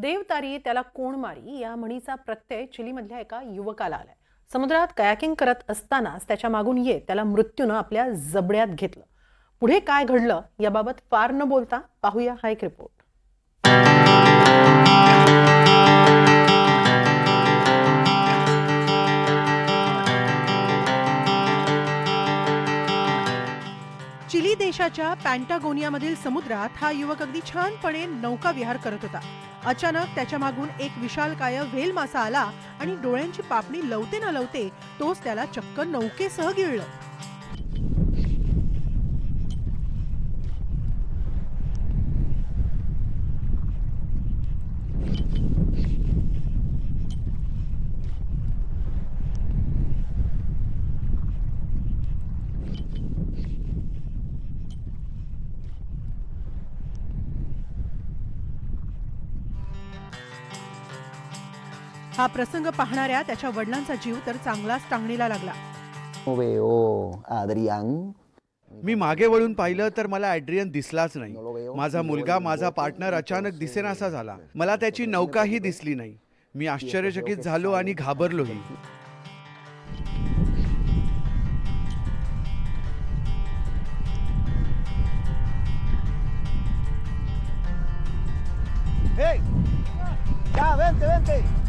देवतारी त्याला कोण मारी या म्हणीचा प्रत्यय चिलीमधल्या एका युवकाला आलाय. समुद्रात कयाकिंग करत असतानाच त्याच्या मागून येत त्याला मृत्यूनं आपल्या जबड्यात घेतलं. पुढे काय घडलं याबाबत फार न बोलता पाहूया हा एक रिपोर्ट चिली देशाच्या पॅन्टागोनियामधील समुद्रात हा युवक अगदी छानपणे नौका विहार करत होता. अचानक त्याच्या मागून एक विशालकाय व्हेल मासा आला आणि डोळ्यांची पापणी लवते ना लवते तोच त्याला चक्क नौकेसह गिळलं. हा प्रसंग पाहणाऱ्या त्याच्या वडिलांचा जीव तर चांगलाच टांगणीला लागला. मी मागे वळून पाहिलं तर मला ॲड्रियन दिसलाच नाही माझा मुलगा माझा पार्टनर अचानक दिसेनासा झाला मला त्याची नौकाही दिसली नाही मी आश्चर्यचकित झालो आणि घाबरलोही ¡Hey! Ya, vente, vente.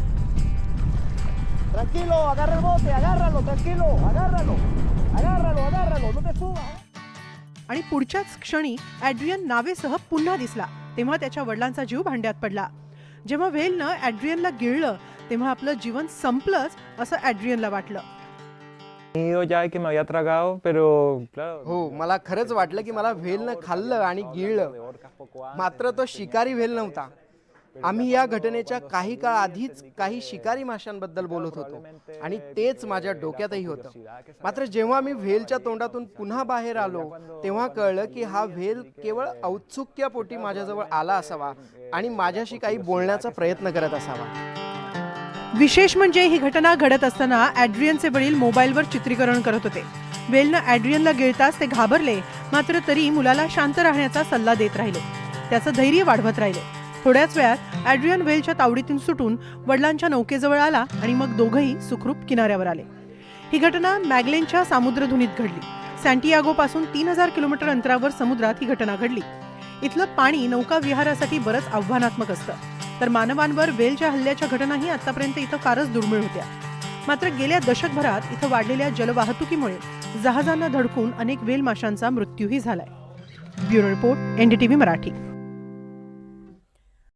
Tranquilo, agarra el bote, agárralo, tranquilo, agárralo. Agárralo, agárralo, no te subas. आणि पुढच्याच क्षणी ॲड्रियन नावेसह पुन्हा दिसला तेव्हा त्याच्या वडिलांचा जीव भांड्यात पडला जेव्हा व्हेलनं ॲड्रियनला गिळलं तेव्हा आपलं जीवन संपलंच असं ॲड्रियनला वाटलं ido ya que me había tragado, pero claro. हो मला खरंच वाटलं की मला व्हेलनं खाल्लं आणि गिळलं मात्र तो शिकारी व्हेल नव्हता आम्ही या घटनेच्या काही काळ आधीच काही शिकारी माशांबद्दल बोलत होतो. आणि तेच माझ्या डोक्यातही होतं. मात्र जेव्हा मी व्हेलच्या तोंडातून पुन्हा बाहेर आलो तेव्हा कळलं की हा व्हेल केवळ औत्सुक्यापोटी माझ्याजवळ आला असावा आणि माझ्याशी काही बोलण्याचा प्रयत्न करत असावा. विशेष म्हणजे ही घटना घडत असताना ॲड्रियनचे वडील मोबाईलवर चित्रीकरण करत होते. वेलनं ॲड्रियनला गिळताच ते घाबरले मात्र तरी मुलाला शांत राहण्याचा सल्ला देत राहिले. त्याचं धैर्य वाढवत राहिले. थोड्याच वेळात ॲड्रियन वेलच्या तावडीतून सुटून वडिलांच्या नौकेजवळ आला आणि मग दोघंही सुखरूप किनाऱ्यावर आले. ही घटना मॅगलेनच्या सामुद्रधुनीत घडली. सँटियागोपासून तीन हजार किलोमीटर अंतरावर समुद्रात ही घटना घडली. इथलं पाणी नौका विहारासाठी बरंच आव्हानात्मक असतं. तर मानवांवर वेलच्या हल्ल्याच्या घटनाही आतापर्यंत इथं फारच दुर्मिळ होत्या. मात्र गेल्या दशकभरात इथं वाढलेल्या जलवाहतुकीमुळे जहाजांना धडकून अनेक वेल माशांचा मृत्यूही झालाय. Bureau report NDTV Marathi.